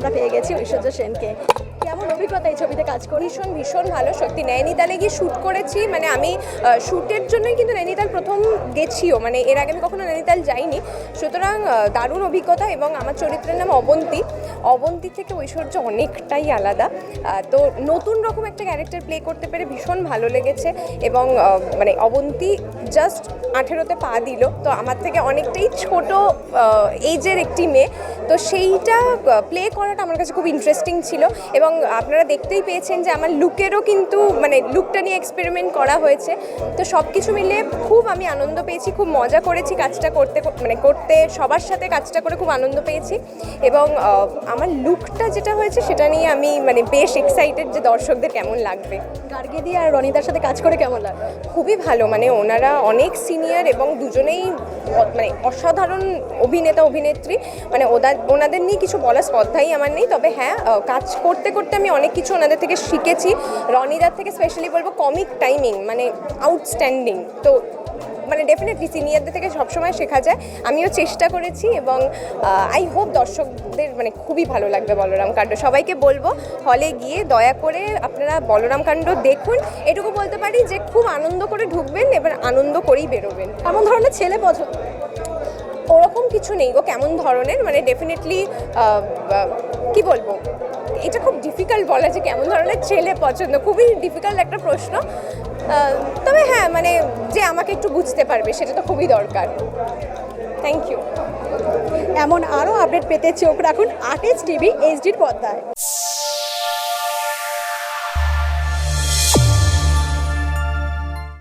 আমরা পেয়ে গেছি ঐশ্বর্য সেনকে। কেমন অভিজ্ঞতা এই ছবিতে কাজ করি? ভীষণ ভীষণ ভালো, সত্যি। নৈনিতালে গিয়ে শ্যুট করেছি মানে আমি শ্যুটের জন্যই কিন্তু নৈনিতাল প্রথম গেছিও মানে এর আগে আমি কখনো নৈনিতাল যাইনি। সুতরাং দারুণ অভিজ্ঞতা এবং আমার চরিত্রের নাম অবন্তী। অবন্তী থেকে ঐশ্বর্য অনেকটাই আলাদা। তো নতুন রকম একটা ক্যারেক্টার প্লে করতে পেরে ভীষণ ভালো লেগেছে এবং মানে অবন্তী জাস্ট আঠেরোতে পা দিল। তো আমার থেকে অনেকটাই ছোট এইজের একটি মেয়ে। তো সেইটা প্লে করাটা আমার কাছে খুব ইন্টারেস্টিং ছিল। এবং আপনারা দেখতেই পেয়েছেন যে আমার লুকেরও কিন্তু মানে লুকটা নিয়ে এক্সপেরিমেন্ট করা হয়েছে। তো সব কিছু মিলে খুব আমি আনন্দ পেয়েছি খুব মজা করেছি কাজটা করতে মানে করতে সবার সাথে কাজটা করে খুব আনন্দ পেয়েছি। এবং আমার লুকটা যেটা হয়েছে সেটা নিয়ে আমি মানে বেশ এক্সাইটেড যে দর্শকদের কেমন লাগবে। গার্গে দিয়ে আর রনিতার সাথে কাজ করে কেমন লাগে খুবই ভালো মানে ওনারা অনেক সিনিয়র এবং দুজনেই মানে অসাধারণ অভিনেতা, অভিনেত্রী। মানে ওদের ওনাদের নিয়ে কিছু বলার স্পর্ধাই আমার নেই। তবে হ্যাঁ কাজ করতে করতে আমি অনেক কিছু ওনাদের থেকে শিখেছি। রনিদার থেকে স্পেশালি বলব কমিক টাইমিং মানে আউটস্ট্যান্ডিং তো মানে ডেফিনেটলি সিনিয়রদের থেকে সবসময় শেখা যায়। আমিও চেষ্টা করেছি এবং আই হোপ দর্শকদের মানে খুবই ভালো লাগবে বলরাম কাণ্ড। সবাইকে বলব হলে গিয়ে দয়া করে আপনারা বলরাম কাণ্ড দেখুন। এটুকু বলতে পারি যে খুব আনন্দ করে ঢুকবেন, এবার আনন্দ করেই বেরোবেন। এমন ধরনের ছেলে পছন্দ ওরকম কিছু নেই গো, কেমন ধরনের? মানে ডেফিনেটলি কি বলব? এটা খুব ডিফিকাল্ট বলা যে কেমন ধরনের ছেলে পছন্দ, খুবই ডিফিকাল্ট একটা প্রশ্ন। তবে হ্যাঁ মানে যে আমাকে একটু বুঝতে পারবে, সেটা তো খুবই দরকার। থ্যাংক ইউ এমন আরও আপডেট পেতে চোখ রাখুন আর্টিস্ট টিভি, এইচডির পর্দায়।